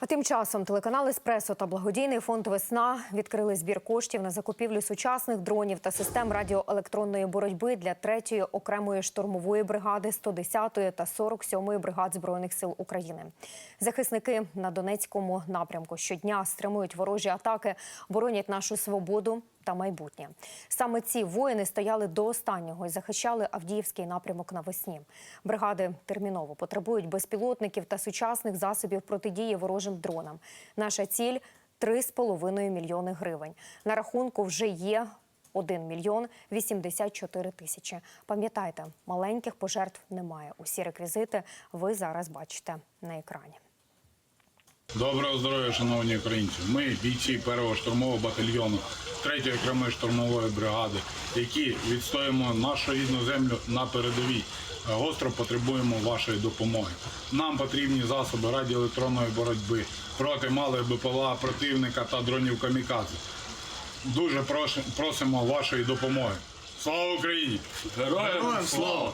А тим часом телеканал Еспресо та благодійний фонд Весна відкрили збір коштів на закупівлю сучасних дронів та систем радіоелектронної боротьби для 3-ї окремої штурмової бригади, 110-ї та 47-ї бригад збройних сил України. Захисники на Донецькому напрямку щодня стримують ворожі атаки, боронять нашу свободу та майбутнє. Саме ці воїни стояли до останнього і захищали Авдіївський напрямок навесні. Бригади терміново потребують безпілотників та сучасних засобів протидії ворожим дронам. Наша ціль 3,5 мільйони гривень. На рахунку вже є 1 мільйон 84 тисячі. Пам'ятайте, маленьких пожертв немає. Усі реквізити ви зараз бачите на екрані. Доброго здоров'я, шановні українці. Ми бійці першого штурмового батальйону 3-ї окремої штурмової бригади, які відстоїмо нашу рідну землю на передовій. Е, Гостро потребуємо вашої допомоги. Нам потрібні засоби радіоелектронної боротьби проти малих БПЛА противника та дронів камікадзе. Дуже просимо вашої допомоги. Слава Україні! Героям слава!